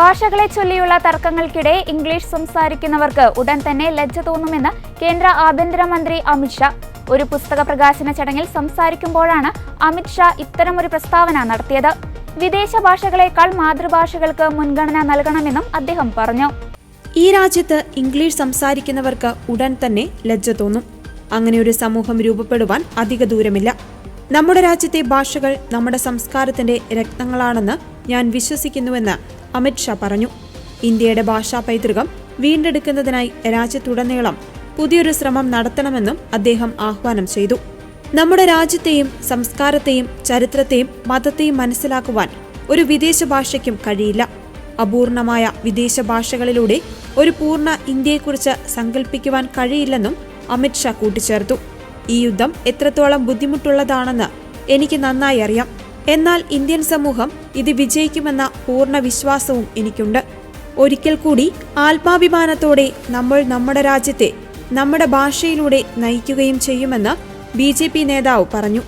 ഭാഷകളെ ചൊല്ലിയുള്ള തർക്കങ്ങൾക്കിടെ ഇംഗ്ലീഷ് സംസാരിക്കുന്നവർക്ക് ഉടൻ തന്നെ ലജ്ജ തോന്നുമെന്ന് കേന്ദ്ര ആഭ്യന്തരമന്ത്രി അമിത്ഷാ ഒരു പുസ്തക പ്രകാശന ചടങ്ങിൽ സംസാരിക്കുമ്പോഴാണ് അമിത്ഷാ ഇത്തരമൊരു പ്രസ്താവന നടത്തിയത്. വിദേശ ഭാഷകളെക്കാൾ മാതൃഭാഷകൾക്ക് മുൻഗണന നൽകണമെന്നും അദ്ദേഹം പറഞ്ഞു. ഈ രാജ്യത്ത് ഇംഗ്ലീഷ് സംസാരിക്കുന്നവർക്ക് ഉടൻ തന്നെ ലജ്ജ തോന്നും. അങ്ങനെ ഒരു സമൂഹം രൂപപ്പെടുവാൻ അധിക ദൂരമില്ല. നമ്മുടെ രാജ്യത്തെ ഭാഷകൾ നമ്മുടെ സംസ്കാരത്തിന്റെ രക്തങ്ങളാണെന്ന് ഞാൻ വിശ്വസിക്കുന്നുവെന്ന് അമിത്ഷാ പറഞ്ഞു. ഇന്ത്യയുടെ ഭാഷാ പൈതൃകം വീണ്ടെടുക്കുന്നതിനായി രാജ്യത്തുടനീളം പുതിയൊരു ശ്രമം നടത്തണമെന്നും അദ്ദേഹം ആഹ്വാനം ചെയ്തു. നമ്മുടെ രാജ്യത്തെയും സംസ്കാരത്തെയും ചരിത്രത്തെയും മതത്തെയും മനസ്സിലാക്കുവാൻ ഒരു വിദേശ ഭാഷയ്ക്കും കഴിയില്ല. അപൂർണമായ വിദേശ ഭാഷകളിലൂടെ ഒരു പൂർണ ഇന്ത്യയെക്കുറിച്ച് സങ്കല്പിക്കുവാൻ കഴിയില്ലെന്നും അമിത്ഷാ കൂട്ടിച്ചേർത്തു. ഈ യുദ്ധം എത്രത്തോളം ബുദ്ധിമുട്ടുള്ളതാണെന്ന് എനിക്ക് നന്നായി അറിയാം. എന്നാൽ ഇന്ത്യൻ സമൂഹം ഇത് വിജയിക്കുമെന്ന പൂർണ വിശ്വാസവും എനിക്കുണ്ട്. ഒരിക്കൽ കൂടി ആത്മാഭിമാനത്തോടെ നമ്മൾ നമ്മുടെ രാജ്യത്തെ നമ്മുടെ ഭാഷയിലൂടെ നയിക്കുകയും ചെയ്യുമെന്ന് ബി നേതാവ് പറഞ്ഞു.